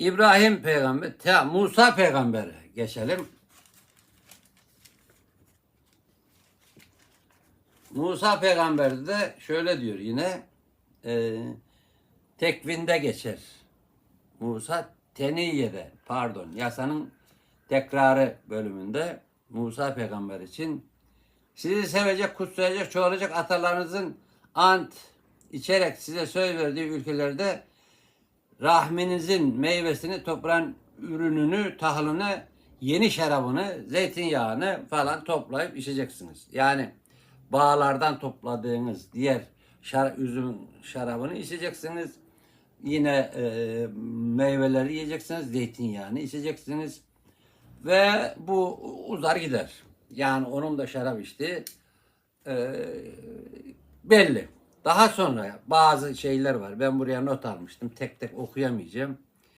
İbrahim peygamber, ta Musa peygambere geçelim. Musa peygamber de şöyle diyor yine e, tekvinde geçer. Musa Teniye'de pardon yasanın tekrarı bölümünde Musa peygamber için sizi sevecek, kutsayacak, çoğalacak atalarınızın ant içerek size söz verdiği ülkelerde rahminizin meyvesini, toprağın ürününü, tahılını, yeni şarabını, zeytinyağını falan toplayıp içeceksiniz. Yani bağlardan topladığınız diğer şar, üzüm şarabını içeceksiniz. Yine e, meyveleri yiyeceksiniz, zeytinyağını içeceksiniz. Ve bu uzar gider. Yani onun da şarap içti. e, belli. Daha sonra bazı şeyler var. Ben buraya not almıştım. Tek tek okuyamayacağım.